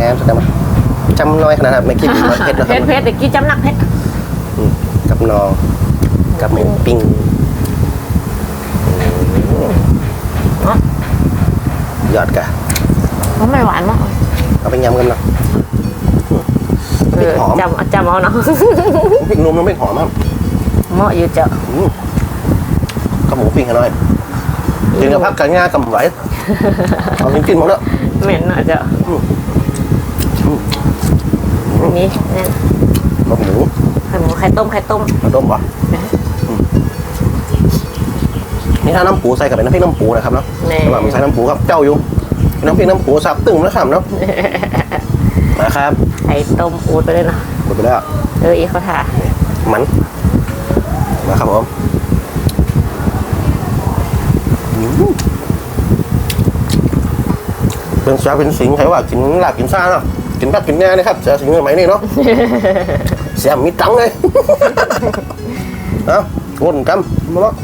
งามๆสักหน่อยจำน้อยขนาดนั้นไม่คิดว่าเผ็ดนะคเพรับชรเพชรเด็กกี้จำหนักเพชรอืมกับนองกับหมูปิ้งอืมยอดกะมันไม่หวานมากเอาไปยำกันเนาะพริกหอมจำจำเอาเนาะพริกนุ่มแล้วไม่หอมมากเหมาะอยู่เจ้าอืมกับหมูปิ้งให้หน่อยกินกับพักกันง่ายกับไหวเอากินกินหมดแล้ว เหม็นเนาะเจ้า อืม อันนี้เนี่ยกับหมูไข่หมูไข่ต้มไข่ต้มกระต้มปะอืมนี่ถ้าน้ำปูใส่กับเป็นน้ำพริกน้ำปูนะครับเนาะแน่ระหว่างใส่น้ำปูครับ เจ้าอยู่ น้ำพริกน้ำปูสับตึงนะครับเนาะนะครับไข่ต้มอูดไปเลยเนาะหมดไปแล้วเอออีกเขาทามันนะครับผมอืมเป็นสาเป็นสิงใครว่ากินลาบกินซ่าเนาะ กินพักกินแน่นะครับจะสิงไหมนี่เนาะเสียมีตังค์เลย เอาวนกันมาเนาะ